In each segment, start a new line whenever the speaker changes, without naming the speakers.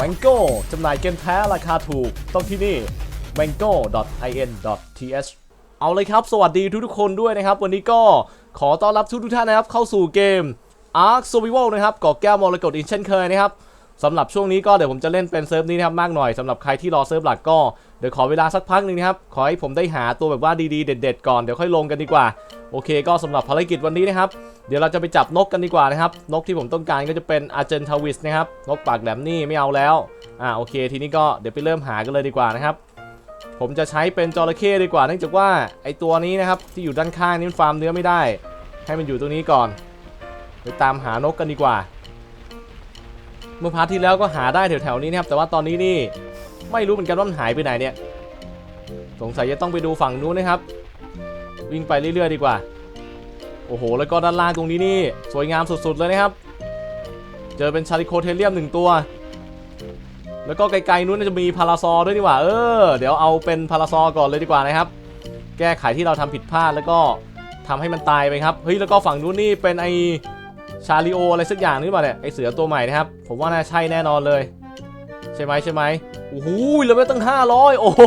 แมงโก้จำหน่ายเกมแท้ราคาถูก ต้องที่นี่ mango.in.th เอาเลยครับ สวัสดีทุกๆคนด้วยนะครับ วันนี้ก็ขอต้อนรับทุกๆท่านนะครับ เข้าสู่เกม Ark Survival นะครับก่อแก้วมรกตอีกเช่นเคยนะครับสำหรับช่วงนี้ก็เดี๋ยวผมจะเล่นเป็นเซิร์ฟนี้นะครับมากหน่อยสำหรับใครที่รอเซิร์ฟหลักก็ เดี๋ยวขอเวลาสักพักหนึ่งนะครับ ขอให้ผมได้หาตัวแบบว่าดีๆเด็ด ๆ ก่อน เดี๋ยวค่อยลงกันดีกว่า โอเค ก็สำหรับภารกิจวันนี้นะครับ เดี๋ยวเราจะไปจับนกกันดีกว่านะครับ นกที่ผมต้องการก็จะเป็นอาร์เจนทาวิสนะครับ นกปากแหลมนี่ไม่เอาแล้ว อ่า โอเค ทีนี้ก็เดี๋ยวไปเริ่มหากันเลยดีกว่านะครับ ผมจะใช้เป็นจระเข้ดีกว่า เนื่องจากว่าไอตัวนี้นะครับที่อยู่ด้านข้างนี่มันฟาร์มเนื้อไม่ได้ ให้มันอยู่ตรงนี้ก่อน ไปตามหานกกันดีกว่า เมื่อพาร์ทที่แล้วก็หาได้แถวๆนี้นะครับ แต่ว่าตอนนี้นี่ ไม่รู้เหมือนกันว่ามันหายไปไหนเนี่ย สงสัยจะต้องไปดูฝั่งนู้นนะครับ วิ่งไปเรื่อยๆดีกว่า โอ้โห แล้วก็ด้านล่างตรงนี้นี่สวยงามสุดๆเลยนะครับ เจอเป็นชาริโคเทเลียมหนึ่งตัว แล้วก็ไกลๆนู้นจะมีพาราซอด้วยดีกว่า เออ เดี๋ยวเอาเป็นพาราซอก่อนเลยดีกว่านะครับ แก้ไขที่เราทำผิดพลาดแล้วก็ทำให้มันตายไปครับ เฮ้ย แล้วก็ฝั่งนู้นนี่เป็นไอชาลิโออะไรสักอย่างนึกว่าเนี่ย ไอเสือตัวใหม่นะครับ ผมว่าน่าใช่แน่นอนเลย ช่ไหมใช่ไหมโอ้โหเราไม่ตั้ง 500 โอ้โห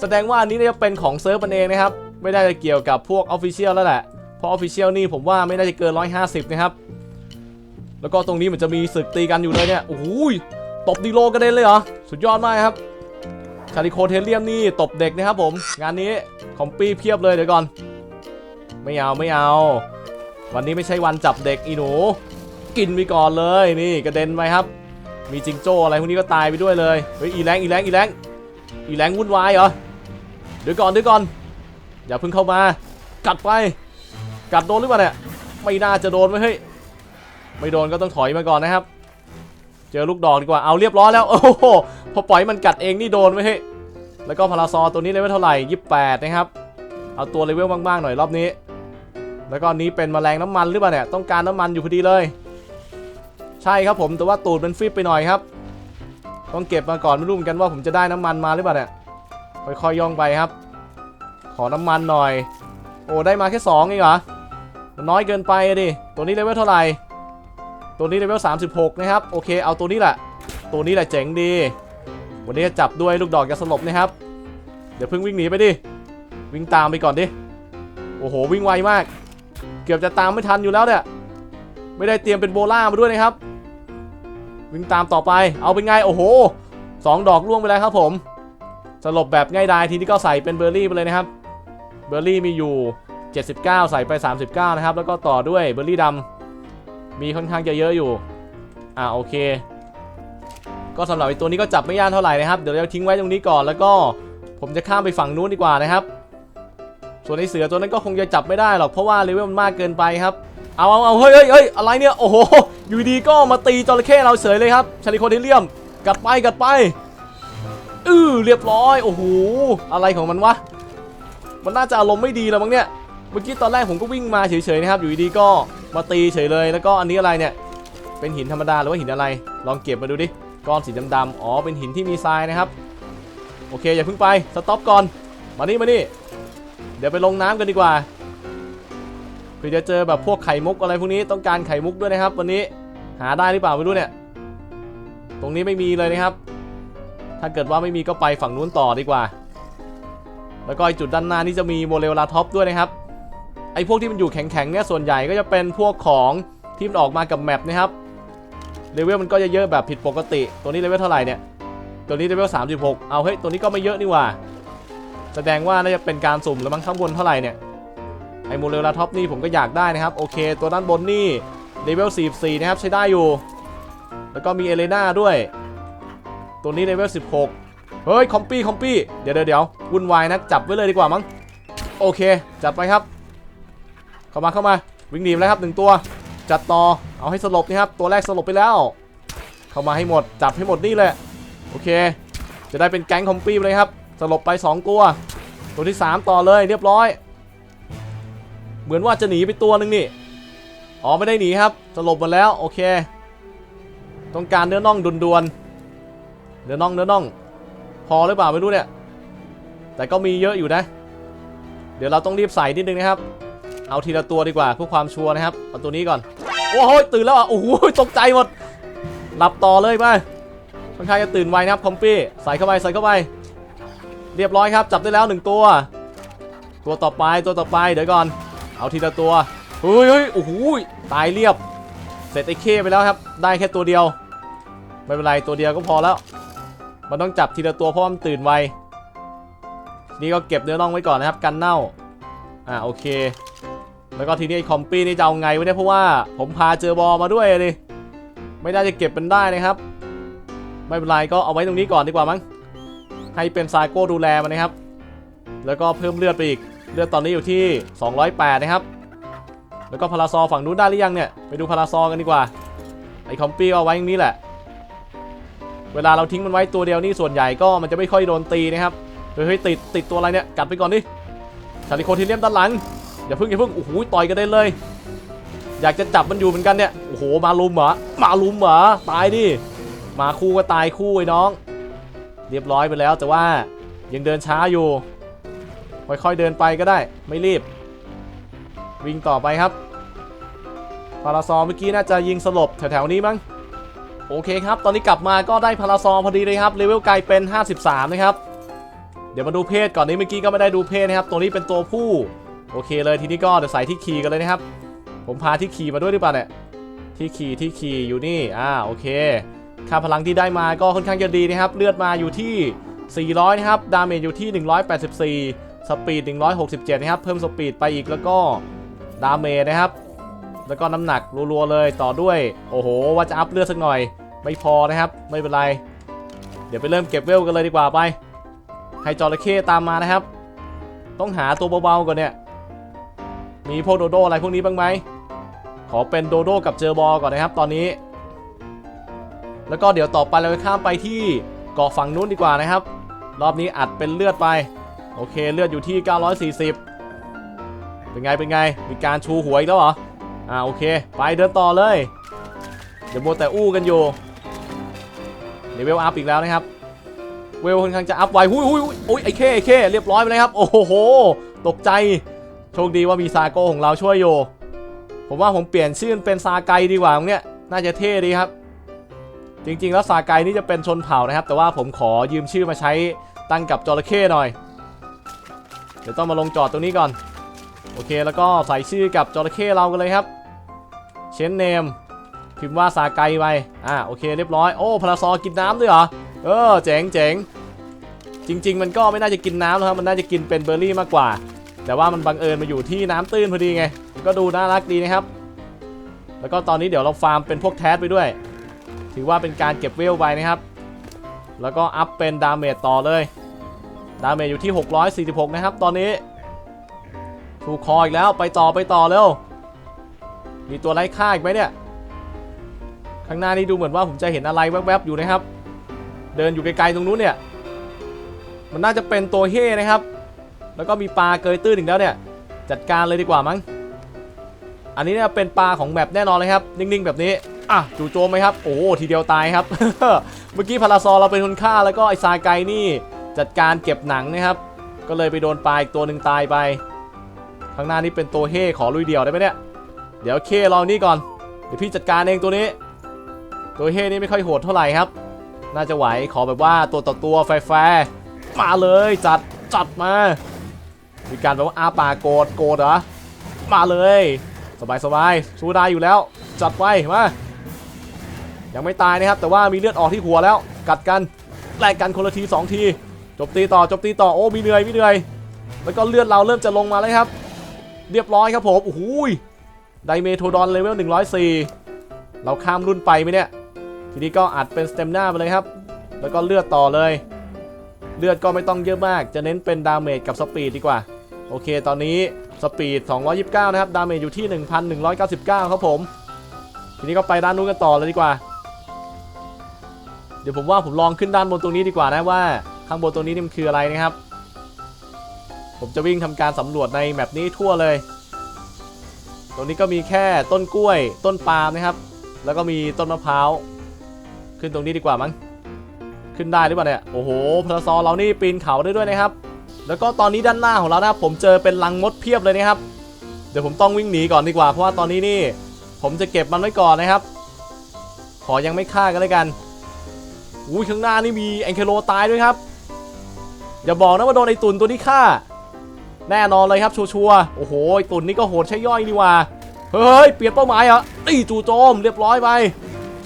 แสดงว่าอันนี้เนี่ยเป็นของเซิร์ฟมันเองนะครับ ไม่ได้จะเกี่ยวกับพวกออฟฟิเชียลแล้วแหละ เพราะออฟฟิเชียลนี่ผมว่าไม่น่าจะเกิน 150 นะครับ แล้วก็ตรงนี้มันจะมีศึกตีกันอยู่เลยเนี่ย โอ้โห ตบดีโลกระเด็นเลยเหรอ สุดยอดมากครับ ชาริโคเทเลียมนี่ตบเด็กนะครับผม งานนี้คอมปี้เพียบเลยเดี๋ยวก่อน ไม่เอาไม่เอา วันนี้ไม่ใช่วันจับเด็กอีหนู กินไปก่อนเลยนี่กระเด็นไปครับ มีจิงโจ้อะไรพวกนี้ก็ตายไปด้วยเลย เฮ้ยอีแรงอีแรงอีแรงอีแรงวุ่นวายเหรอ เดี๋ยวก่อนเดี๋ยวก่อน อย่าเพิ่งเข้ามา กัดไป กัดโดนหรือเปล่าเนี่ย ไม่น่าจะโดนไว้ยเฮ้ย ไม่โดนก็ต้องถอยมาก่อนนะครับ เจอลูกดอกดีกว่า เอาเรียบร้อยแล้ว โอ้โห พอปล่อยมันกัดเองนี่โดนไว้ยเฮ้ย แล้วก็พาราซอตัวนี้เลเวลเท่าไหร่ยี่แปดนะครับ เอาตัวเลเวลบ้างๆหน่อยรอบนี้ แล้วก็นนี้เป็นแมลงน้ำมันหรือเปล่าเนี่ย ต้องการน้ำมันอยู่พอดีเลย ใช่ครับผมแต่ว่าตูดมันฟิบไปหน่อยครับ ต้องเก็บมาก่อนไม่รู้เหมือนกันว่าผมจะได้น้ำมันมาหรือเปล่าเนี่ยค่อยๆย่องไปครับ ขอน้ำมันหน่อย โอ้ได้มาแค่2เองเหรอน้อยเกินไปดิตัวนี้เลเวลเท่าไหร่ตัวนี้เลเวล36 นะครับ โอเค เอาตัวนี้แหละ ตัวนี้แหละเจ๋งดี วันนี้จะจับด้วยลูกดอกยาสลบนะครับ เดี๋ยวเพิ่งวิ่งหนีไปดิ วิ่งตามไปก่อนดิ โอ้โห วิ่งไวมาก เกือบจะตามไม่ทันอยู่แล้วเนี่ย ไม่ได้เตรียมเป็นโบล่ามาด้วยนะครับวิ่งตามต่อไป เอาเป็นไง โอ้โหสองดอกล่วงไปแล้วครับผม สลบแบบง่ายดายทีนี้ก็ใส่เป็นเบอร์รี่ไปเลยนะครับ เบอร์รี่มีอยู่ 79 ใส่ไป 39 นะครับ แล้วก็ต่อด้วยเบอร์รี่ดำมีค่อนข้างจะเยอะอยู่ อ่าโอเค ก็สำหรับไอตัวนี้ก็จับไม่ยากเท่าไหร่นะครับ เดี๋ยวเราทิ้งไว้ตรงนี้ก่อน แล้วก็ผมจะข้ามไปฝั่งนู้นดีกว่านะครับ ส่วนไอเสือตัวนั้นก็คงจะจับไม่ได้หรอก เพราะว่าเลเวลมันมากเกินไปครับ เอาเอาเอาเฮ้ยเฮ้ยเฮ้ยอะไรเนี่ย โอ้โห อยู่ดีก็มาตีจระเข้เราเฉยเลยครับชาลิโคเทเลียมกัดไปกัดไปอือเรียบร้อย โอ้โห อะไรของมันวะ มันน่าจะอารมณ์ไม่ดีแล้วมั้งเนี่ย เมื่อกี้ตอนแรกผมก็วิ่งมาเฉยๆนะครับ อยู่ดีก็มาตีเฉยเลย แล้วก็อันนี้อะไรเนี่ย เป็นหินธรรมดาหรือว่าหินอะไร ลองเก็บมาดูดิ ก้อนสีดำๆ อ๋อ เป็นหินที่มีทรายนะครับ โอเคอย่าเพิ่งไป สต็อปก่อน มานี่มานี่ เดี๋ยวไปลงน้ำกันดีกว่า คือจะเจอแบบพวกไข่มุกอะไรพวกนี้ต้องการไข่มุกด้วยนะครับ วันนี้หาได้หรือเปล่าไม่รู้เนี่ย ตรงนี้ไม่มีเลยนะครับ ถ้าเกิดว่าไม่มีก็ไปฝั่งนู้นต่อดีกว่า แล้วก็ไอจุดด้านหน้านี่จะมีโมเลลาท็อปด้วยนะครับไอ้พวกที่มันอยู่แข็งๆเนี่ยส่วนใหญ่ก็จะเป็นพวกของที่มันออกมากับแมปนะครับเลเวลมันก็จะเยอะแบบผิดปกติ ตัวนี้เลเวลเท่าไหร่เนี่ยตัวนี้เลเวล36 เอาเฮ้ยตัวนี้ก็ไม่เยอะนี่ว่า แสดงว่าน่าจะเป็นการสุ่มแล้วมั้งข้างบนเท่าไหร่เนี่ย ไอโมเรลลาท็อปนี่ผมก็อยากได้นะครับ โอเค ตัวด้านบนนี่เลเวล44 นะครับ ใช้ได้อยู่ แล้วก็มีเอเลนาด้วย ตัวนี้เลเวล16 เฮ้ย คอมปี้ คอมปี้ เดี๋ยวเดี๋ยววุ่นวายนะ จับไว้เลยดีกว่ามั้ง โอเค จัดไปครับ เข้ามาเข้ามา วิ่งหนีไปแล้วครับหนึ่งตัว จัดต่อ เอาให้สลบนะครับ ตัวแรกสลบไปแล้ว เข้ามาให้หมด จับให้หมดนี่แหละ โอเค จะได้เป็นแก๊งคอมปี้เลยครับ สลบไป 2 ตัว ตัวที่ 3 ต่อเลย เรียบร้อย เหมือนว่าจะหนีไปตัวหนึ่งนี่ อ๋อไม่ได้หนีครับสลบหมดแล้วโอเค ต้องการเนื้อน่องด่วนๆเนื้อน่องเนื้อน่อง พอหรือเปล่าไม่รู้เนี่ย แต่ก็มีเยอะอยู่นะ เดี๋ยวเราต้องรีบใส่นิดนึงนะครับ เอาทีละตัวดีกว่าเพื่อความชัวร์นะครับ เอาตัวนี้ก่อน โอ้โหตื่นแล้วอะ โอ้โหตกใจหมด หลับต่อเลยไปค่อนข้างจะตื่นไวนะครับคอมปี้ใส่เข้าไปใส่เข้าไป เรียบร้อยครับ จับได้แล้วหนึ่งตัว ตัวต่อไปตัวต่อไปเดี๋ยวก่อน เอาทีละตัวเฮ้ยเฮ้ยโอ้โหตายเรียบ เสร็จไอ้เคไปแล้วครับ ได้แค่ตัวเดียว ไม่เป็นไรตัวเดียวก็พอแล้ว มันต้องจับทีละตัวเพราะมันตื่นไว นี่ก็เก็บเนื้อน่องไว้ก่อนนะครับกันเน่า อ่าโอเค แล้วก็ทีนี้ไอ้คอมปี้นี่จะเอาไงวะเนี่ยเพราะว่าผมพาเจอบอมาด้วยเลยไม่ได้จะเก็บเป็นได้นะครับ ไม่เป็นไรก็เอาไว้ตรงนี้ก่อนดีกว่ามั้ง ให้เป็นซาโก้ดูแลมันนะครับ แล้วก็เพิ่มเลือดไปอีก เลือดตอนนี้อยู่ที่ 208 นะครับ แล้วก็พาราซอฝั่งนู้นได้หรือยังเนี่ย ไปดูพาราซอกันดีกว่า ไอ้คอมปี้เอาไว้อย่างนี้แหละ เวลาเราทิ้งมันไว้ตัวเดียวนี่ส่วนใหญ่ก็มันจะไม่ค่อยโดนตีนะครับเฮ้ยเฮ้ยติดติดตัวอะไรเนี่ย กัดไปก่อนดิ ชาลิโคทีเลียมด้านหลัง อย่าเพิ่งอย่าเพิ่ง โอ้โหต่อยกันได้เลย อยากจะจับมันอยู่เหมือนกันเนี่ย โอ้โห มาลุมเหรอ มาลุมเหรอ ตายดิ มาคู่ก็ตายคู่ไอ้น้อง เรียบร้อยไปแล้วแต่ว่ายังเดินช้าอยู่ ค่อยๆเดินไปก็ได้ ไม่รีบ วิ่งต่อไปครับพาราซอเมื่อกี้น่าจะยิงสลบแถวๆนี้มั้งโอเคครับ ตอนนี้กลับมาก็ได้พาราซอพอดีเลยครับเลเวลไกลเป็น 53 นะครับ เดี๋ยวมาดูเพศก่อนนี้เมื่อกี้ก็ไม่ได้ดูเพศนะครับ ตัวนี้เป็นตัวผู้ โอเคเลยทีนี้ก็เดี๋ยวใส่ที่ขี่กันเลยนะครับ ผมพาที่ขี่มาด้วยหรือเปล่าเนี่ยที่ขี่ที่ขี่อยู่นี่อ่าโอเคค่าพลังที่ได้มาก็ค่อนข้างจะดีนะครับ เลือดมาอยู่ที่ 400 นะครับ ดาเมจอยู่ที่ 184 สปีด 167 นะครับ เพิ่มสปีดไปอีกแล้วก็ดาเมจนะครับ แล้วก็น้ำหนักรัวๆเลยต่อด้วย โอ้โห ว่าจะอัพเลือดสักหน่อย ไม่พอนะครับ ไม่เป็นไร เดี๋ยวไปเริ่มเก็บเวลกันเลยดีกว่าไป ให้จระเข้ตามมานะครับ ต้องหาตัวเบาๆก่อนเนี่ย มีพวกโดโดอะไรพวกนี้บ้างไหม ขอเป็นโดโดกับเจอร์บอก่อนนะครับ ตอนนี้ แล้วก็เดี๋ยวต่อไปเราจะข้ามไปที่เกาะฝั่งนู้นดีกว่านะครับ รอบนี้อัดเป็นเลือดไป โอเคเลือดอยู่ที่ 940 เป็นไงเป็นไง มีการชูหัวอีกแล้วเหรอ อ่าโอเค ไปเดินต่อเลย เดี๋ยวโมแต่อู้กันอยู่เลเวลอัพอีกแล้วนะครับ เวลค่อนข้างจะอัพไวหุยหุยหุยอุ้ยไอ้เคไอ้เคเรียบร้อยไปเลยครับ โอ้โห ตกใจ โชคดีว่ามีซาโก้ของเราช่วยอยู่ ผมว่าผมเปลี่ยนชื่อเป็นซาไกดีกว่าตรงเนี้ยน่าจะเท่ดีครับ จริง ๆ แล้วซาไกนี่จะเป็นชนเผ่านะครับ แต่ว่าผมขอยืมชื่อมาใช้ตั้งกับจระเข้หน่อย ดี๋ยวต้องมาลงจอดตรงนี้ก่อน โอเคแล้วก็ใส่ชื่อกับจระเข้เรากันเลยครับ เชนเนม พิมพ์ว่าซาไกไป อ่าโอเคเรียบร้อย โอ้พาราซอกินน้ำด้วยเหรอ เออเจ๋งเจ๋งจริง ๆ มันก็ไม่น่าจะกินน้ำนะครับมันน่าจะกินเป็นเบอร์รี่มากกว่า แต่ว่ามันบังเอิญมาอยู่ที่น้ำตื้นพอดีไง ก็ดูน่ารักดีนะครับ แล้วก็ตอนนี้เดี๋ยวเราฟาร์มเป็นพวกแทสไปด้วย ถือว่าเป็นการเก็บเวลไปนะครับ แล้วก็อัพเป็นดาเมจต่อเลย ดาเมจอยู่ที่ 646 นะครับ ตอนนี้ ถูกคออีกแล้วไปต่อไปต่อเร็ว มีตัวไร้ค่าอีกไหมเนี่ย ข้างหน้านี่ดูเหมือนว่าผมจะเห็นอะไรแวบๆอยู่นะครับ เดินอยู่ไกลๆตรงนู้นเนี่ย มันน่าจะเป็นตัวเฮ่นะครับ แล้วก็มีปลาเกยตื้นอีกแล้วเนี่ย จัดการเลยดีกว่ามั้ง อันนี้เนี่ยเป็นปลาของแบบแน่นอนเลยครับ นิ่งๆแบบนี้อะจู่โจมไหมครับ โอ้ทีเดียวตายครับ เมื่อกี้พาราซอเราเป็นคนฆ่าแล้วก็ไอซาไกนี่ จัดการเก็บหนังนะครับ ก็เลยไปโดนปลาอีกตัวหนึ่งตายไปข้างหน้านี่เป็นตัวเฮ่ขอลุยเดี่ยวได้ไหมเนี่ย เดี๋ยวเครอนี่ก่อน เดี๋ยวพี่จัดการเองตัวนี้ ตัวเฮ่นี่ไม่ค่อยโหดเท่าไหร่ครับ น่าจะไหวขอแบบว่าตัวต่อตัวแฟร์มาเลยจัดจัดมา มีการแบบว่าอาปากโกรธโกรธเหรอ มาเลย สบายสบายสู้ได้อยู่แล้ว จัดไปมา ยังไม่ตายนะครับ แต่ว่ามีเลือดออกที่หัวแล้ว กัดกันแลกกันคนละทีสองที จบตีต่อจบตีต่อโอ้มีเหนื่อยมีเหนื่อย แล้วก็เลือดเราเริ่มจะลงมาแล้วครับ เรียบร้อยครับผมโอ้โหยไดเมโทดอนเลเวล104 เราข้ามรุ่นไปไหมเนี่ย ทีนี้ก็อัดเป็นสเต็มหน้าไปเลยครับ แล้วก็เลือดต่อเลย เลือดก็ไม่ต้องเยอะมาก จะเน้นเป็นดาเมจกับสปีดดีกว่า โอเค ตอนนี้สปีด 229 นะครับ ดาเมจอยู่ที่ 1,199 ครับผม ทีนี้ก็ไปด้านนู้นกันต่อเลยดีกว่า เดี๋ยวผมว่าผมลองขึ้นด้านบนตรงนี้ดีกว่านะว่า ข้างบนตรงนี้นี่มันคืออะไรนะครับ ผมจะวิ่งทำการสำรวจในแมปนี้ทั่วเลย ตรงนี้ก็มีแค่ต้นกล้วย ต้นปาล์มนะครับ แล้วก็มีต้นมะพร้าว ขึ้นตรงนี้ดีกว่ามั้ง ขึ้นได้หรือเปล่าเนี่ย โอ้โหพลซอเรานี่ปีนเขาได้ด้วยนะครับ แล้วก็ตอนนี้ด้านหน้าของเรานะผมเจอเป็นลังมดเพียบเลยนะครับ เดี๋ยวผมต้องวิ่งหนีก่อนดีกว่า เพราะว่าตอนนี้นี่ ผมจะเก็บมันไว้ก่อนนะครับ ขอยังไม่ฆ่ากันเลยกันอุ้ยข้างหน้านี่มีแองเคโลตายด้วยครับ อย่าบอกนะว่าโดนไอตุนตัวนี้ฆ่า แน่นอนเลยครับชัวร์ๆโอ้โหไอตุนนี่ก็โหดใช่ย่อยนี่ว่าเฮ้ยเปลี่ยนเป้าหมายเหรอตีจู่โจมเรียบร้อยไป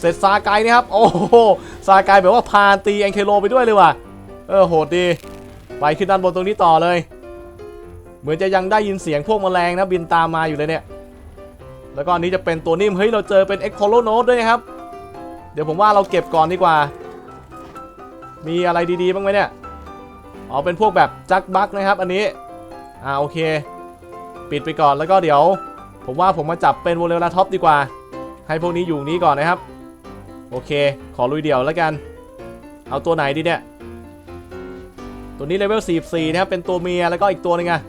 เสร็จซาไกนะครับ โอ้โหซาไกแบบว่าพาตีแองเคโลไปด้วยเลยว่ะเออโหดดีไปขึ้นด้านบนตรงนี้ต่อเลย เหมือนจะยังได้ยินเสียงพวกแมลงนะบินตามมาอยู่เลยเนี่ย แล้วก็อันนี้จะเป็นตัวนิ่มเฮ้ยเราเจอเป็น e x c o l o Note ด้วยนะครับ เดี๋ยวผมว่าเราเก็บก่อนดีกว่า มีอะไรดีๆบ้างไหมเนี่ย อ๋อเป็นพวกแบบจักบักนะครับ อันนี้ อ่าโอเค ปิดไปก่อนแล้วก็เดี๋ยว ผมว่าผมมาจับเป็นโวเลลาท็อปดีกว่า ให้พวกนี้อยู่นี้ก่อนนะครับ โอเค ขอลุยเดี่ยวแล้วกัน เอาตัวไหนดีเนี่ย ตัวนี้เลเวล44นะครับ เป็นตัวเมียแล้วก็อีกตัวหนึงอะ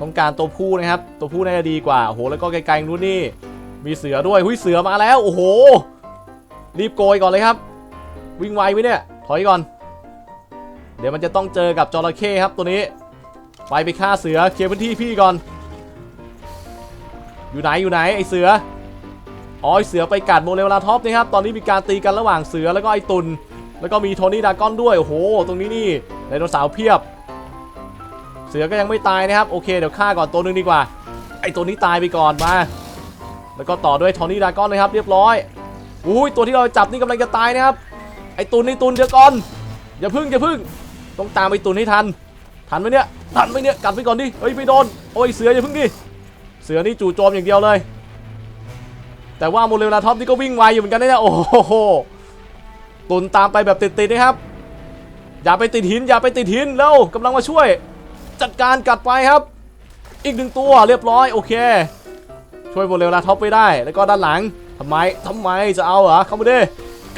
ต้องการตัวผู้นะครับ ตัวผู้น่าจะดีกว่าโอ้โหแล้วก็ไกลๆนู้นนี่มีเสือด้วยหุ้ยเสือมาแล้ว โอ้โห รีบโกยก่อนเลยครับ วิ่งไวไหมเนี่ย ถอยก่อน เดี๋ยวมันจะต้องเจอกับจระเข้ครับตัวนี้ ไปไปฆ่าเสือเคลียร์พื้นที่พี่ก่อน อยู่ไหนอยู่ไหนไอเสืออ๋อไอเสือไปกัดโมเลวลาท็อปนะครับตอนนี้มีการตีกันระหว่างเสือแล้วก็ไอตุน แล้วก็มีโทนี่ดากอนด้วยโอ้โห ตรงนี้นี่ไดโนเสาร์เพียบ เสือก็ยังไม่ตายนะครับโอเคเดี๋ยวฆ่าก่อนตัวนึงดีกว่า ไอตัวนี้ตายไปก่อนมาแล้วก็ต่อด้วยโทนี่ดากอนนะครับ เรียบร้อยอุ้ยตัวที่เราจับนี่กำลังจะตายนะครับไอตุนไอตุนเดี๋ยวก่อนอย่าพึ่งอย่าพึ่ง ต้องตามไอตุนให้ทัน ทันไหมเนี่ย ทันไหมเนี่ย กัดไปก่อนดิ เฮ้ยไม่โดน โอ้ยเสืออย่าพึ่งดิ เสือนี่จู่โจมอย่างเดียวเลย แต่ว่าโมเรลาท็อปนี่ก็วิ่งไวอยู่เหมือนกันนะเนี่ย โอ้โห ตุนตามไปแบบติดๆนะครับ อย่าไปติดหิน อย่าไปติดหินแล้วกำลังมาช่วย จัดการกัดไปครับ อีกหนึ่งตัวเรียบร้อยโอเค ช่วยโมเรลาท็อปไปได้ แล้วก็ด้านหลังทำไมทำไมจะเอาเหรอเข้ามาดิ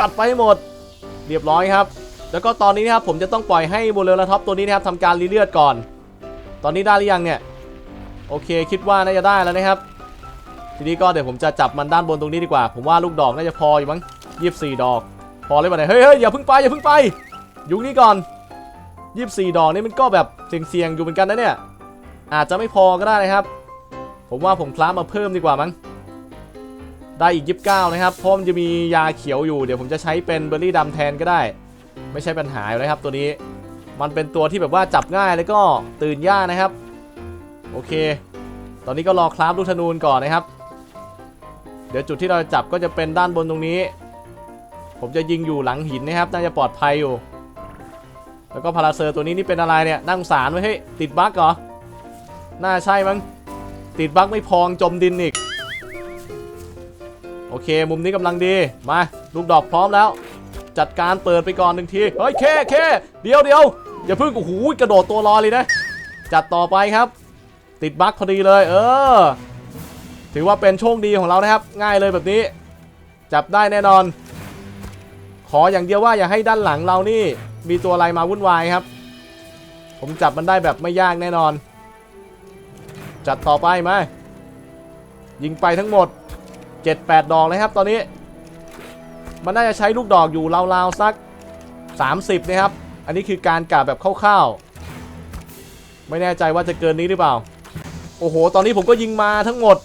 กัดไปหมด เรียบร้อยครับ แล้วก็ตอนนี้นะครับผมจะต้องปล่อยให้โมเรลาท็อปตัวนี้นะครับทำการรีเลือดก่อน ตอนนี้ได้หรือยังเนี่ย โอเคคิดว่าน่าจะได้แล้วนะครับ ทีนี้ก็เดี๋ยวผมจะจับมันด้านบนตรงนี้ดีกว่า ผมว่าลูกดอกน่าจะพออยู่มั้งยี่สี่ดอก พอเลยป่ะเนี่ยเฮ้ยเฮ้ยอย่าเพิ่งไปอย่าเพิ่งไป อยู่นี่ก่อนยี่สี่ดอกนี่มันก็แบบเสี่ยงๆอยู่เหมือนกันนะเนี่ย อาจจะไม่พอก็ได้นะครับ ผมว่าผมคล้ามาเพิ่มดีกว่ามั้งได้อีกยี่สิบเก้านะครับเพราะมันจะมียาเขียวอยู่ เดี๋ยวผมจะใช้เป็นเบอร์รี่ดำแทนก็ได้ ไม่ใช่ปัญหาอยู่นะครับตัวนี้มันเป็นตัวที่แบบว่าจับง่ายแล้วก็ตื่นยากนะครับ โอเค ตอนนี้ก็รอคราฟลูกธนูก่อนนะครับ เดี๋ยวจุดที่เราจะจับก็จะเป็นด้านบนตรงนี้ ผมจะยิงอยู่หลังหินนะครับ น่าจะปลอดภัยอยู่ แล้วก็พาราเซอร์ตัวนี้นี่เป็นอะไรเนี่ยนั่งสารไว้ให้ยติดบั๊กเหรอ น่าใช่มั้ง ติดบั๊กไม่พองจมดินอีก โอเค มุมนี้กำลังดี มา ลูกดอกพร้อมแล้ว จัดการเปิดไปก่อนหนึ่งทีเฮ้ยเคเคเดี๋ยวเดี๋ยวอย่าเพิ่งโอ้โหกระโดดตัวลอยเลยนะ จัดต่อไปครับ ติดบั๊กพอดีเลย เออ ถือว่าเป็นโชคดีของเรานะครับ ง่ายเลยแบบนี้ จับได้แน่นอน ขออย่างเดียวว่าอย่าให้ด้านหลังเรานี่ มีตัวอะไรมาวุ่นวายครับ ผมจับมันได้แบบไม่ยากแน่นอน จัดต่อไปไหมยิงไปทั้งหมด 7-8 ดอกเลยครับตอนนี้ มันน่าจะใช้ลูกดอกอยู่ราวๆสัก 30นะครับ อันนี้คือการกะแบบคร่าวๆ ไม่แน่ใจว่าจะเกินนี้หรือเปล่า โอ้โห ตอนนี้ผมก็ยิงมาทั้งหมด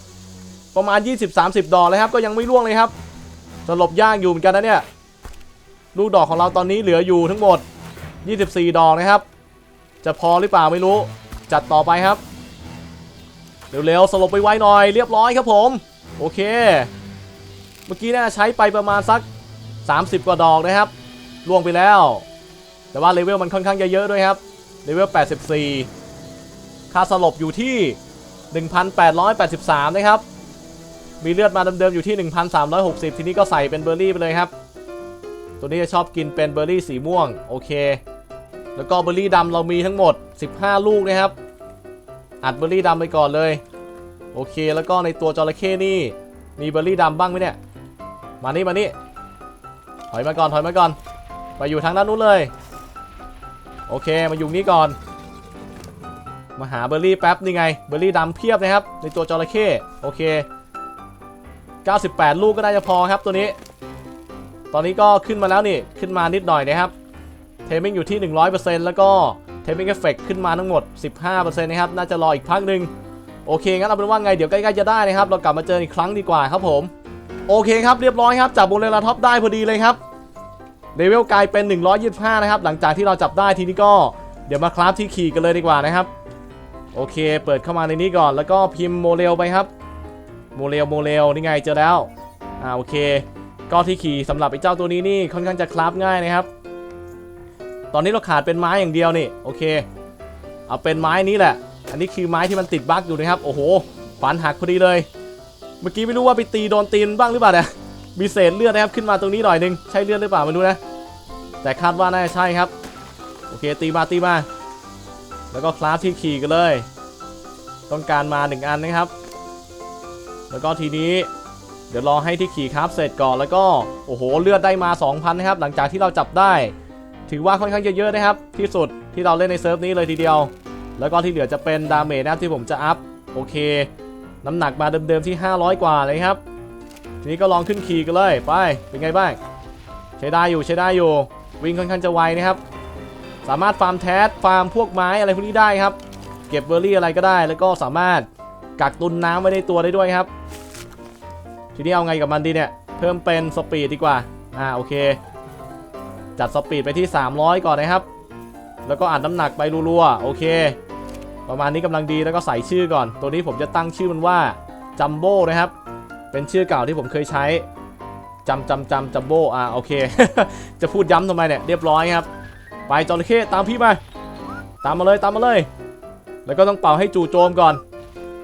ประมาณ 20-30 ดอกเลยครับ ก็ยังไม่ล่วงเลยครับสลบย่างอยู่เหมือนกันนะเนี่ย ลูกดอกของเราตอนนี้เหลืออยู่ทั้งหมด 24 ดอกนะครับ จะพอหรือเปล่าไม่รู้ จัดต่อไปครับ เร็วๆ สลบไปไวหน่อย เรียบร้อยครับผม โอเค เมื่อกี้น่าใช้ไปประมาณสัก 30 กว่าดอกนะครับล่วงไปแล้ว แต่ว่าเลเวลมันค่อนข้างจะเยอะด้วยครับเลเวล 84 ค่าสลบอยู่ที่ 1,883 นะครับ มีเลือดมาเดิมๆอยู่ที่ 1,360 ทีนี้ก็ใส่เป็นเบอร์รี่ไปเลยครับ ตัวนี้จะชอบกินเป็นเบอร์รี่สีม่วง โอเค แล้วก็เบอร์รี่ดำเรามีทั้งหมด 15 ลูกนะครับ อัดเบอร์รี่ดำไปก่อนเลย โอเค แล้วก็ในตัวจระเข้นี่ มีเบอร์รี่ดำบ้างไหมเนี่ย มานี่มานี่ อยมาก่อนถอยมาก่อนไปอยู่ทางด้านนู้นเลย โอเคมาอยู่นี่ก่อน มาหาเบอร์รี่แป๊บนี่ไง เบอร์รี่ดำเพียบนะครับ ในตัวจระเข้โอเค 98 ลูกก็น่าจะพอครับตัวนี้ ตอนนี้ก็ขึ้นมาแล้วนี่ขึ้นมานิดหน่อยนะครับเทมิงอยู่ที่ 100%แล้วก็เทมิงเอฟเฟกขึ้นมาทั้งหมด 15%นะครับน่าจะรออีกพักหนึ่งโอเคงั้นเอาเป็นว่าไงเดี๋ยวใกล้ๆจะได้นะครับ เรากลับมาเจออีกครั้งดีกว่าครับผม โอเคครับเรียบร้อยครับจับโบเลลาท็อปได้พอดีเลยครับ เลเวลกลายเป็น 125 นะครับ หลังจากที่เราจับได้ทีนี้ก็เดี๋ยวมาคราฟที่ขี่กันเลยดีกว่านะครับ โอเค เปิดเข้ามาในนี้ก่อน แล้วก็พิมพ์โมเดลไปครับ โมเดลโมเดลนี่ไงเจอแล้ว อ่าโอเค ก็ที่ขี่สำหรับไอ้เจ้าตัวนี้นี่ค่อนข้างจะคราฟง่ายนะครับ ตอนนี้เราขาดเป็นไม้อย่างเดียวนี่โอเค เอาเป็นไม้นี้แหละ อันนี้คือไม้ที่มันติดบั๊กอยู่นะครับ โอ้โหฟันหักพอดีเลย เมื่อกี้ไม่รู้ว่าไปตีโดนตีนบ้างหรือเปล่าเนี่ย มีเศษเลือดนะครับขึ้นมาตรงนี้หน่อยนึงใช่เลือดหรือเปล่าไม่รู้นะ แต่คาดว่าน่าจะใช่ครับ โอเคตีมาตีมา แล้วก็คลาสที่ขี่กันเลย ต้องการมาหนึ่งอันนะครับ แล้วก็ทีนี้ เดี๋ยวรอให้ที่ขี่คราฟเสร็จก่อนแล้วก็โอ้โหเลือดได้มา 2,000นะครับหลังจากที่เราจับได้ ถือว่าค่อนข้างเยอะๆนะครับ ที่สุดที่เราเล่นในเซิร์ฟนี้เลยทีเดียว แล้วก็ที่เหลือจะเป็นดาเมจนะครับที่ผมจะอัพโอเค น้ำหนักมาเดิมๆที่ 500 กว่าเลยครับ ทีนี้ก็ลองขึ้นขี่กันเลยไปเป็นไงบ้างใช้ได้อยู่ใช้ได้อยู่ วิ่งค่อนข้างจะไวนะครับ สามารถฟาร์มแทสฟาร์มพวกไม้อะไรพวกนี้ได้ครับ เก็บเบอร์รี่อะไรก็ได้ แล้วก็สามารถกักตุนน้ำไว้ในตัวได้ด้วยครับ ทีนี้เอาไงกับมันดีเนี่ย เพิ่มเป็นสปีดดีกว่า อ่าโอเค จัดสปีดไปที่ 300 ก่อนนะครับ แล้วก็อัดน้ำหนักไปรัวๆโอเค ประมาณนี้กำลังดีแล้วก็ใส่ชื่อก่อน ตัวนี้ผมจะตั้งชื่อมันว่าจัมโบ้นะครับ เป็นชื่อเก่าที่ผมเคยใช้จำจำจำจัมโบอ่าโอเค จะพูดย้ำทำไมเนี่ยเรียบร้อยครับ ไปจระเข้ตามพี่ไปตามมาเลยตามมาเลย แล้วก็ต้องเป่าให้จู่โจมก่อน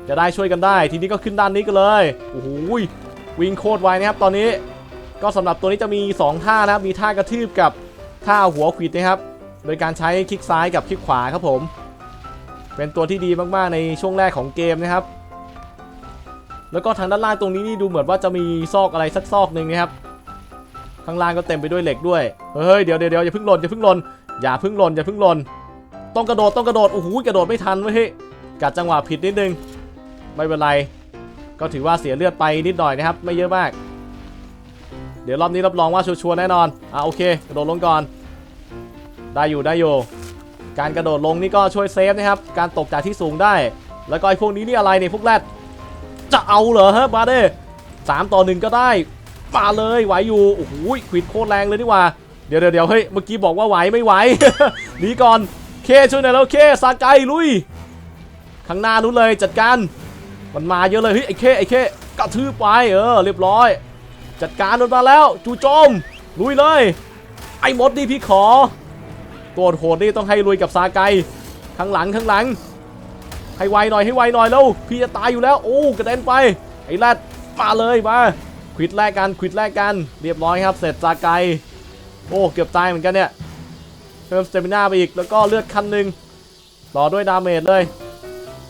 จะได้ช่วยกันได้ ทีนี้ก็ขึ้นด้านนี้กันเลยโอ้โหวิ่งโคตรไวนะครับตอนนี้ ก็สำหรับตัวนี้จะมี 2 ท่านะครับมีท่ากระทืบกับท่าหัวขวิดนะครับ โดยการใช้คลิกซ้ายกับคลิกขวาครับผม เป็นตัวที่ดีมากๆในช่วงแรกของเกมนะครับ แล้วก็ทางด้านล่างตรงนี้นี่ดูเหมือนว่าจะมีซอกอะไรสักซอกหนึ่งนะครับ ข้างล่างก็เต็มไปด้วยเหล็กด้วย เฮ้ยเดี๋ยวเดี๋ยวเดี๋ยวอย่าเพิ่งหล่นอย่าเพิ่งหล่นอย่าเพิ่งหล่นอย่าเพิ่งหล่นต้องกระโดดต้องกระโดดโอ้โหกระโดดไม่ทันเว้ยเฮ้ยกัดจังหวะผิดนิดนึงไม่เป็นไร ก็ถือว่าเสียเลือดไปนิดหน่อยนะครับ ไม่เยอะมาก เดี๋ยวรอบนี้รับรองว่าชัวร์แน่นอนอะโอเค กระโดดลงก่อน ได้อยู่ได้อยู่การกระโดดลงนี่ก็ช่วยเซฟนะครับ การตกจากที่สูงได้ แล้วก็ไอ้พวกนี้นี่อะไรเนี่ยพวกแรด จะเอาเหรอฮะมาเด้สามต่อหนึ่งก็ได้ มาเลยไหวอยู่โอ้โหขวิดโคตรแรงเลยดีกว่า เดี๋ยวเดี๋ยวเฮ้ยเมื่อกี้บอกว่าไหวไม่ไหวหนีก่อนเคช่วยหน่อยแล้วเคซาไกลุย ข้างหน้านู้นเลยจัดการมันมาเยอะเลยเฮ้ยไอ้เคไอ้เคกระทืบไปเออเรียบร้อย จัดการมันมาแล้วจู่โจมลุยเลย ไอ้มดนี่พี่ขอตัวโหดนี่ต้องให้ลุยกับซาไกข้างหลังข้างหลัง ให้ไวหน่อยให้ไวหน่อยแล้วพี่จะตายอยู่แล้วโอ้กระเด็นไปไอ้แรดมาเลยมาควิดแรกกันควิดแรกกันเรียบร้อยครับ เสร็จซากไกโอ้เกือบตายเหมือนกันเนี่ยเพิ่มสเตมิน่าไปอีกแล้วก็เลือดคันหนึ่งต่อด้วยดาเมจเลย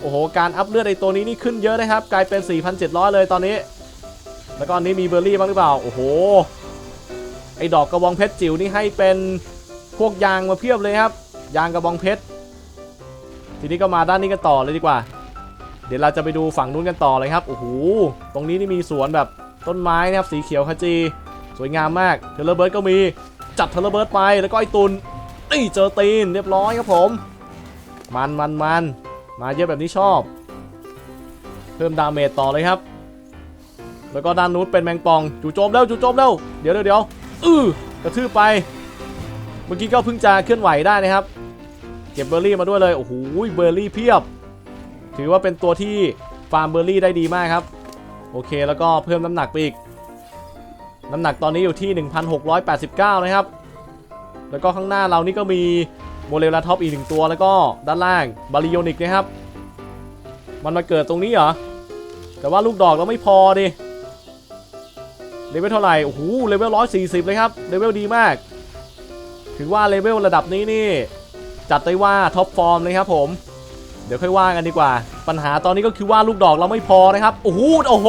โอ้โหการอัพเลือดไอตัวนี้นี่ขึ้นเยอะนะครับ กลายเป็น 4,700 เลยตอนนี้ แล้วก็อันนี้มีเบอร์รี่บ้างหรือเปล่าโอ้โหไอดอกกระบองเพชรจิ๋วนี่ให้เป็นพวกยางมาเพียบเลยครับ ยางกระบองเพชร ทีนี้ก็มาด้านนี้กันต่อเลยดีกว่า เดี๋ยวเราจะไปดูฝั่งนู้นกันต่อเลยครับ โอ้โห ตรงนี้นี่มีสวนแบบต้นไม้นะครับสีเขียวขจี สวยงามมาก เทเลเบิร์ดก็มี จัดเทเลเบิร์ดไป แล้วก็ไอตุนนี่เจอตีนเรียบร้อยครับผม มันมันมันมาเยอะแบบนี้ชอบ เพิ่มดาเมจต่อเลยครับ แล้วก็ด้านนู้นเป็นแมงปอง จู่โจมแล้วจู่โจมแล้ว เดี๋ยวเดี๋ยวเดี๋ยว อื้อกระทืบไป เมื่อกี้ก็เพิ่งจะเคลื่อนไหวได้นะครับ เก็บเบอร์รี่มาด้วยเลย โอ้โห เบอร์รี่เพียบ ถือว่าเป็นตัวที่ฟาร์มเบอร์รี่ได้ดีมากครับ โอเค แล้วก็เพิ่มน้ำหนักไปอีก น้ำหนักตอนนี้อยู่ที่ 1,689 นะครับ แล้วก็ข้างหน้าเรานี่ก็มีโมเลลาท็อปอีกหนึ่งตัว แล้วก็ด้านล่างบาริโอนิกนะครับ มันมาเกิดตรงนี้เหรอ แต่ว่าลูกดอกเราไม่พอดิ เลเวลเท่าไหร่ โอ้โห เลเวล140 เลยครับ เลเวลดีมาก ถือว่าเลเวลระดับนี้นี่ จัดได้ว่าท็อปฟอร์มเลยครับผมเดี๋ยวค่อยว่ากันดีกว่า ปัญหาตอนนี้ก็คือว่าลูกดอกเราไม่พอนะครับโอ้โหโอ้โห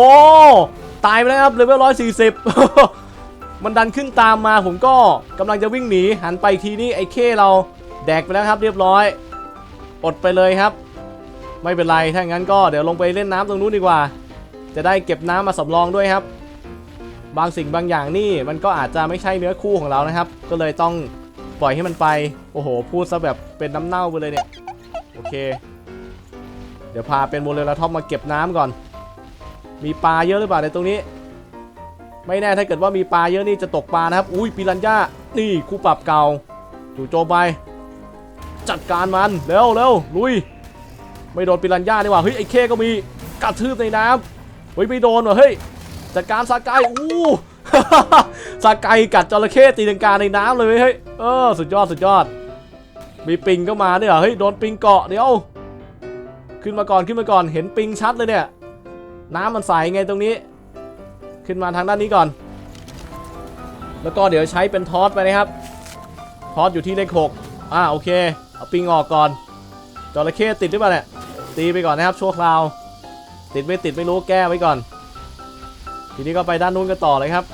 ตายไปแล้วครับเลเวล140มันดันขึ้นตามมาผมก็กำลังจะวิ่งหนีหันไปทีนี้ไอ้เคเราแดกไปแล้วครับเรียบร้อย อดไปเลยครับ ไม่เป็นไรถ้างั้นก็เดี๋ยวลงไปเล่นน้ำตรงนู้นดีกว่า จะได้เก็บน้ำมาสำรองด้วยครับ บางสิ่งบางอย่างนี่มันก็อาจจะไม่ใช่เนื้อคู่ของเรานะครับ ก็เลยต้อง ปล่อยให้มันไป โอ้โห พูดซะแบบเป็นน้ำเน่าไปเลยเนี่ย โอเค เดี๋ยวพาเป็นโมเลลาท็อปมาเก็บน้ำก่อน มีปลาเยอะหรือเปล่าในตรงนี้ ไม่แน่ถ้าเกิดว่ามีปลาเยอะนี่จะตกปลานะครับ อุ้ยปิรันย่า นี่คู่ปรับเก่าจู่โจมไป จัดการมัน เร็วเร็วลุย ไม่โดนปิรันย่านี่หว่า เฮ้ยไอ้เคก็มีกระทืบในน้ำเฮ้ยไม่โดนว่ะเฮ้ยจัดการซาไกอู้ ซาไกกัดจระเข้ตีลังกาในน้ำเลยเฮ้ยเออสุดยอดสุดยอด มีปิงก็มาเนี่ยเหรอเฮ้ยโดนปิงเกาะเดี๋ยว ขึ้นมาก่อนขึ้นมาก่อนเห็นปิงชัดเลยเนี่ย น้ำมันใสไงตรงนี้ ขึ้นมาทางด้านนี้ก่อน แล้วก็เดี๋ยวใช้เป็นทอสไปนะครับ ทอสอยู่ที่เลขหกอ่าโอเคเอาปิงออกก่อนจระเข้ติดหรือเปล่าเนี่ยตีไปก่อนนะครับชั่วคราว ติดไม่ติดไม่รู้แก้ไว้ก่อน ทีนี้ก็ไปด้านนู้นกันต่อเลยครับ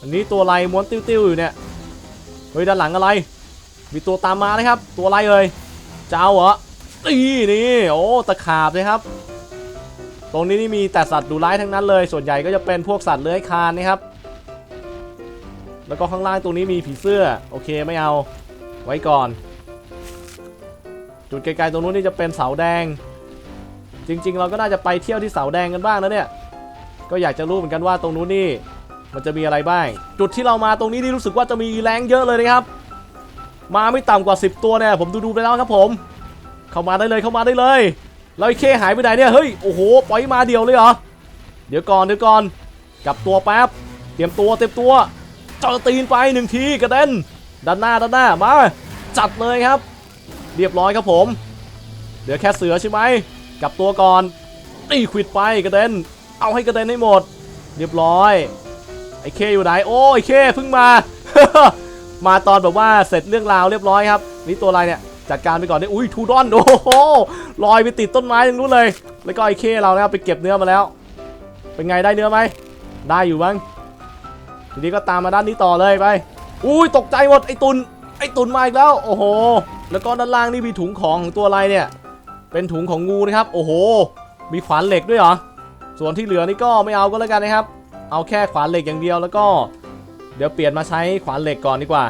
อันนี้ตัวอะไรม้วนติ้วๆอยู่เนี่ย เฮ้ยด้านหลังอะไร มีตัวตามมานะครับ ตัวอะไรเอ่ยจะเอาเหรอนี่นี่โอ้ตะขาบเลยครับ ตรงนี้นี่มีแต่สัตว์ดุร้ายทั้งนั้นเลย ส่วนใหญ่ก็จะเป็นพวกสัตว์เลื้อยคลานนะครับ แล้วก็ข้างล่างตรงนี้มีผีเสื้อ โอเคไม่เอา ไว้ก่อน จุดไกลๆตรงนู้นนี่จะเป็นเสาแดง จริง ๆ เราก็น่าจะไปเที่ยวที่เสาแดงกันบ้างนะเนี่ย ก็อยากจะรู้เหมือนกันว่าตรงนู้นนี่มันจะมีอะไรบ้าง จุดที่เรามาตรงนี้นี่รู้สึกว่าจะมีแรงเยอะเลยนะครับ มาไม่ต่ำกว่า 10 ตัวเนี่ยผมดูดูไปแล้วครับผม เข้ามาได้เลยเข้ามาได้เลยแล้วไอ้เคหายไปไหนเนี่ยเฮ้ยโอ้โหปล่อยมาเดียวเลยเหรอเดี๋ยวก่อนเดี๋ยวก่อนกลับตัวแป๊บเตรียมตัวเตรียมตัวเจอตีนไปหนึ่งทีกระเด็นด้านหน้าด้านหน้ามาจัดเลยครับ เรียบร้อยครับผม เหลือแค่เสือใช่ไหมกลับตัวก่อนตีขวิดไปกระเด็น เอาให้กระเด็นให้หมด เรียบร้อย ไอ้เคอยู่ไหน โอ้ไอ้เคเพิ่งมา มาตอนแบบว่าเสร็จเรื่องราวเรียบร้อยครับ นี่ตัวอะไรเนี่ย จัดการไปก่อนดิอุ้ยทูดอน โอ้โห ลอยไปติดต้นไม้ตรงนู้นเลย แล้วก็ไอ้เคเรานะครับไปเก็บเนื้อมาแล้ว เป็นไงได้เนื้อไหม ได้อยู่บ้างทีนี้ก็ตามมาด้านนี้ต่อเลยไป อุ้ยตกใจหมดไอ้ตุน ไอ้ตุนมาอีกแล้ว โอ้โห แล้วก็ด้านล่างนี่มีถุงของของตัวอะไรเนี่ย เป็นถุงของงูนะครับ โอ้โห มีขวานเหล็กด้วยเหรอ ส่วนที่เหลือนี่ก็ไม่เอาก็แล้วกันนะครับ เอาแค่ขวานเหล็กอย่างเดียวแล้วก็ เดี๋ยวเปลี่ยนมาใช้ขวานเหล็กก่อนดีกว่า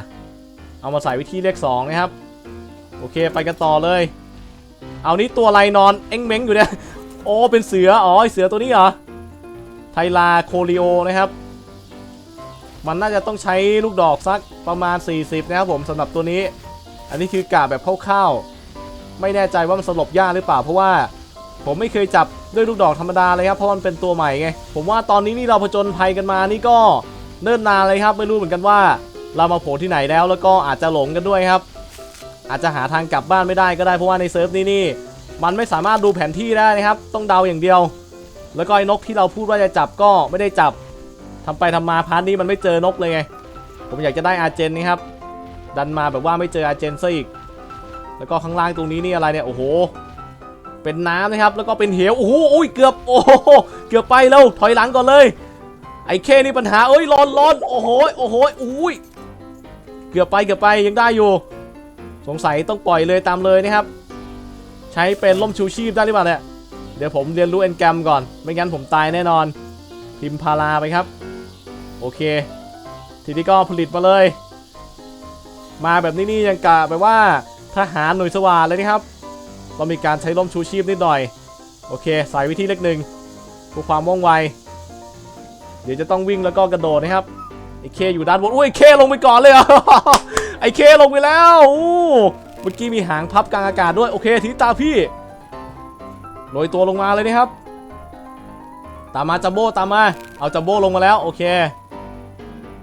เอามาใส่วิธีเลข2นะครับ โอเคไปกันต่อเลย เอานี้ตัวอะไรนอนเอ็งเม้งอยู่เนี่ย โอ้เป็นเสือ อ๋อเสือตัวนี้เหรอ ไทลาโคลิโอนะครับ มันน่าจะต้องใช้ลูกดอกสักประมาณ 40 นะครับผมสำหรับตัวนี้ อันนี้คือกาแบบคร่าวๆ ไม่แน่ใจว่ามันสลบยากหรือเปล่าเพราะว่า ผมไม่เคยจับด้วยลูกดอกธรรมดาเลยครับเพราะมันเป็นตัวใหม่ไงผมว่าตอนนี้นี่เราผจญภัยกันมานี่ก็เนิ่นนานเลยครับไม่รู้เหมือนกันว่า เรามาโผล่ที่ไหนแล้วแล้วก็อาจจะหลงกันด้วยครับ อาจจะหาทางกลับบ้านไม่ได้ก็ได้เพราะว่าในเซิร์ฟนี้นี่มันไม่สามารถดูแผนที่ได้นะครับ ต้องเดาอย่างเดียว แล้วก็ไอ้นกที่เราพูดว่าจะจับก็ไม่ได้จับทำไปทำมาพาร์ทนี้มันไม่เจอนกเลยไง ผมอยากจะได้อาเจนนี่ครับดันมาแบบว่าไม่เจออาเจนซะอีก แล้วก็ข้างล่างตรงนี้นี่อะไรเนี่ยโอ้โห เป็นน้ำนะครับ แล้วก็เป็นเหวโอ้โหอุ้ยเกือบโอ้โหเกือบไปแล้วถอยหลังก่อนเลย ไอ้เคนี่ปัญหาเอ้ยร้อนร้อนโอ้โหโอ้โหอุ้ยเกือบไปเกือบไปยังได้อยู่ สงสัยต้องปล่อยเลยตามเลยนะครับ ใช้เป็นล่มชูชีพได้หรือเปล่าเนี่ยเดี๋ยวผมเรียนรู้เอนแกรมก่อน ไม่งั้นผมตายแน่นอน พิมพาราไปครับ โอเค ทีนี้ก็ผลิตมาเลย มาแบบนี้นี่ยังกะแบบว่าทหารหน่วยสวาทเลยนะครับ ต้องมีการใช้ร่มชูชีพนิดหน่อย โอเคใส่วิธีเล็กหนึ่งเพื่อความว่องไว เดี๋ยวจะต้องวิ่งแล้วก็กระโดดนะครับไอเคอยู่ด้านบนอุ้ยเคลงไปก่อนเลยเหรอะไอเคลงไปแล้วเมื่อกี้มีหางพับกลางอากาศด้วยโอเคทีตาพี่โรยตัวลงมาเลยนะครับ ตามมาจัมโบ้ตามมา เอาจัมโบ้ลงมาแล้วโอเค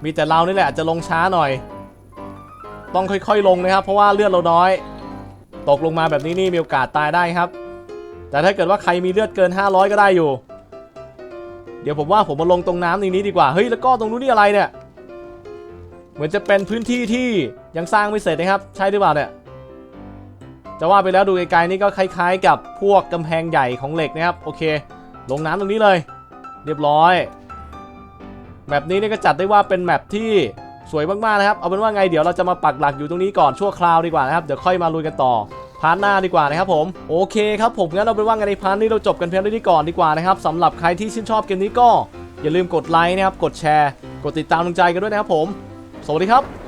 มีแต่เรานี่แหละจะลงช้าหน่อย ต้องค่อยๆลงนะครับ เพราะว่าเลือดเราน้อย ตกลงมาแบบนี้นี่มีโอกาสตายได้ครับ แต่ถ้าเกิดว่าใครมีเลือดเกิน 500 ก็ได้อยู่ เดี๋ยวผมว่าผมมาลงตรงน้ำในนี้ดีกว่า เฮ้ยแล้วก็ตรงนู้นนี่อะไรเนี่ย เหมือนจะเป็นพื้นที่ที่ยังสร้างไม่เสร็จนะครับ ใช่หรือเปล่าเนี่ยจะว่าไปแล้วดูไกลๆนี่ก็คล้ายๆ กับพวกกำแพงใหญ่ของเหล็กนะครับ โอเค ลงน้ำตรงนี้เลย เรียบร้อยแมปนี้นี่ก็จัดได้ว่าเป็นแมปที่ สวยมากๆนะครับ เอาเป็นว่าไงเดี๋ยวเราจะมาปักหลักอยู่ตรงนี้ก่อนชั่วคราวดีกว่านะครับ เดี๋ยวค่อยมาลุยกันต่อพาร์ทหน้าดีกว่านะครับผมโอเคครับผมงั้นเราเป็นว่าไงในพาร์ทนี้เราจบกันเพียงเท่านี้ก่อนดีกว่านะครับสำหรับใครที่ชื่นชอบเกมนี้ก็อย่าลืมกดไลค์นะครับกดแชร์ กดติดตามดวงใจกันด้วยนะครับผม สวัสดีครับ